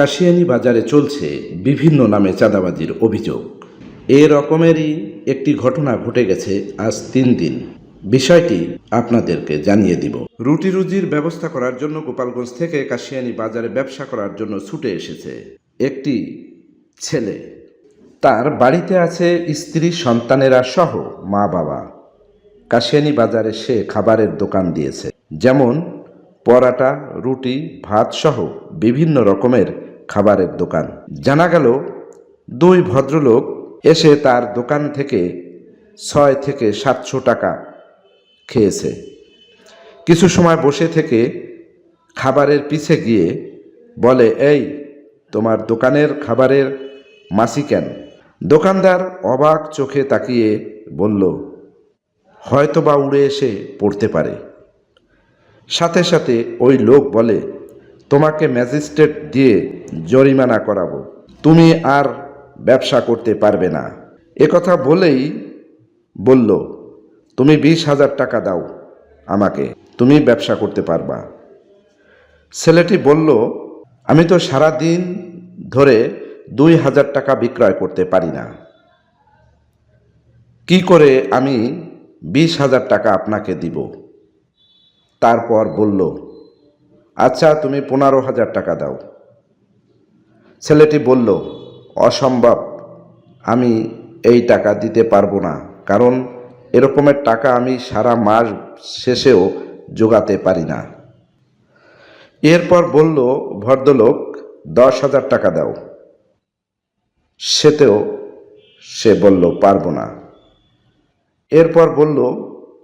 কাশিয়ানি বাজারে চলছে বিভিন্ন নামে চাঁদাবাজির অভিযোগ। এ রকমেরই একটি ঘটনা ঘটে গেছে আজ তিন দিন। বিষয়টি আপনাদেরকে জানিয়ে দিব। রুটি রুজির ব্যবস্থা করার জন্য গোপালগঞ্জ থেকে কাশিয়ানি বাজারে ব্যবসা করার জন্য ছুটে এসেছে একটি ছেলে। তার বাড়িতে আছে স্ত্রী, সন্তানেরা সহ মা বাবা। কাশিয়ানি বাজারে সে খাবারের দোকান দিয়েছে। যেমন পরাটা, রুটি, ভাত সহ বিভিন্ন রকমের খাবারের দোকান। জানা গেল, দুই ভদ্রলোক এসে তার দোকান থেকে ছয় থেকে সাতশো টাকা খেয়েছে। কিছু সময় বসে থেকে খাবারের পিছে গিয়ে বলে, এই, তোমার দোকানের খাবারের মাসি কেন? দোকানদার অবাক চোখে তাকিয়ে বলল হয়তো বা উড়ে এসে পড়তে পারে। সাথে সাথে ওই লোক বলে, তোমাকে ম্যাজিস্ট্রেট দিয়ে জরিমানা করাবো। তুমি আর ব্যবসা করতে পারবে না। একথা বলেই বলল, তুমি বিশ হাজার টাকা দাও আমাকে, তুমি ব্যবসা করতে পারবা। ছেলেটি বলল, আমি তো সারা দিন ধরে দুই হাজার টাকা বিক্রয় করতে পারি না। কি করে আমি বিশ হাজার টাকা আপনাকে দিব? তারপর বলল আচ্ছা তুমি পনেরো হাজার টাকা দাও। ছেলেটি বলল, অসম্ভব, আমি এই টাকা দিতে পারব না। কারণ এরকমের টাকা আমি সারা মাস শেষেও জোগাতে পারি না। এরপর বলল, ভদ্রলোক, দশ হাজার টাকা দাও। সেতেও সে বলল, পারব না। এরপর বলল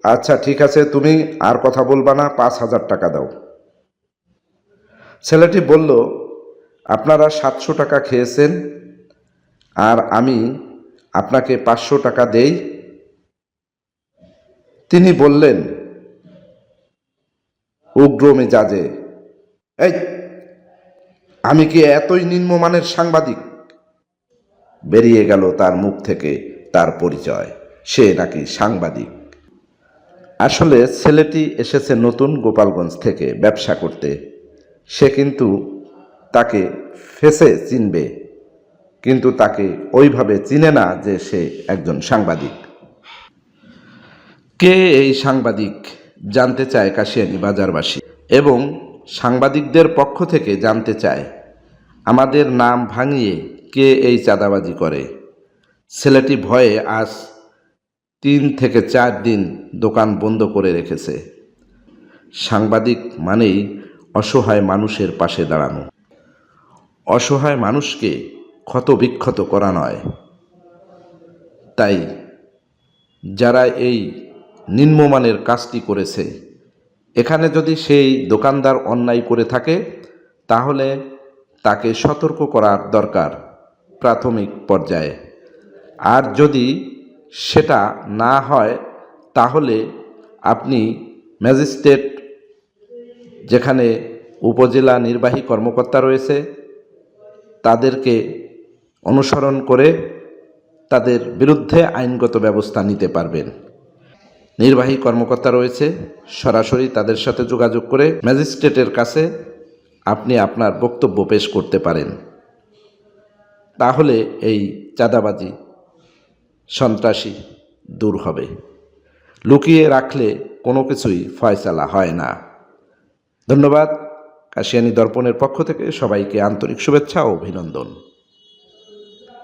আচ্ছা ঠিক আছে, তুমি আর কথা বলবা না, পাঁচ হাজার টাকা দাও। ছেলেটি বলল আপনারা সাতশো টাকা খেয়েছেন আর আমি আপনাকে পাঁচশো টাকা দেই। তিনি বললেন, উগ্র মেজাজে, এই, আমি কি এতই নিম্নমানের সাংবাদিক? বেরিয়ে গেল তার মুখ থেকে তার পরিচয়। সে নাকি সাংবাদিক। আসলে ছেলেটি এসেছে নতুন গোপালগঞ্জ থেকে ব্যবসা করতে। সে কিন্তু তাকে ফেসে চিনবে, কিন্তু তাকে ওইভাবে চিনে না যে সে একজন সাংবাদিক। কে এই সাংবাদিক জানতে চায় কাশিয়ানি বাজারবাসী? এবং সাংবাদিকদের পক্ষ থেকে জানতে চায়, আমাদের নাম ভাঙিয়ে কে এই চাঁদাবাজি করে? ছেলেটি ভয়ে আজ তিন থেকে চার দিন দোকান বন্ধ করে রেখেছে। সাংবাদিক মানেই অসহায় মানুষের পাশে দাঁড়ানো। অসহায় মানুষকে ক্ষতবিক্ষত করা নয়। তাই যারা এই নিম্নমানের কাজটি করেছে, এখানে যদি সেই দোকানদার অন্যায় করে থাকে, তাহলে তাকে সতর্ক করার দরকার প্রাথমিক পর্যায়ে। আর যদি সেটা না হয়, তাহলে আপনি ম্যাজিস্ট্রেট, যেখানে উপজেলা নির্বাহী কর্মকর্তা রয়েছে তাদেরকে অনুসরণ করে তাদের বিরুদ্ধে আইনগত ব্যবস্থা নিতে পারবেন। নির্বাহী কর্মকর্তা রয়েছে, সরাসরি তাদের সাথে যোগাযোগ করে ম্যাজিস্ট্রেটের কাছে আপনি আপনার বক্তব্য পেশ করতে পারেন। তাহলে এই চাঁদাবাজি সন্ত্রাসী দূর হবে। লুকিয়ে রাখলে কোনো কিছুই ফয়সালা হয় না। ধন্যবাদ। কাশিয়ানি দর্পণের পক্ষ থেকে সবাইকে আন্তরিক শুভেচ্ছা ও অভিনন্দন।